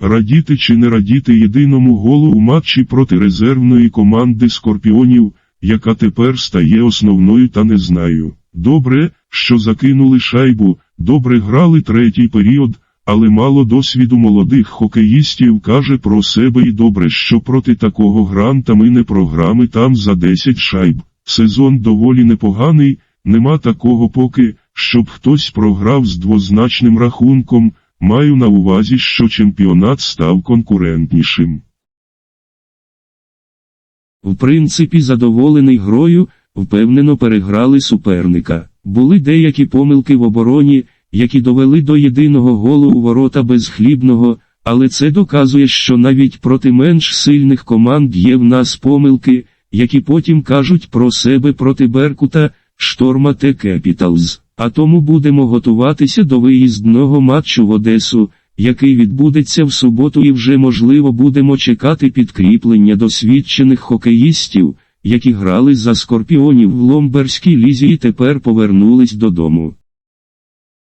Радіти чи не радіти єдиному голу у матчі проти резервної команди Скорпіонів, яка тепер стає основною та не знаю. Добре, що закинули шайбу, добре грали третій період, але мало досвіду молодих хокеїстів каже про себе і добре, що проти такого гранта ми не програми там за 10 шайб. Сезон доволі непоганий, нема такого поки, щоб хтось програв з двозначним рахунком, маю на увазі, що чемпіонат став конкурентнішим. В принципі, задоволений грою, впевнено переграли суперника. Були деякі помилки в обороні, які довели до єдиного голу у ворота безхлібного, але це доказує, що навіть проти менш сильних команд є в нас помилки, які потім кажуть про себе проти Беркута, Шторма та Кепіталз. А тому будемо готуватися до виїздного матчу в Одесу, який відбудеться в суботу і вже можливо будемо чекати підкріплення досвідчених хокеїстів, які грали за скорпіонів в Ломберській лізі і тепер повернулись додому.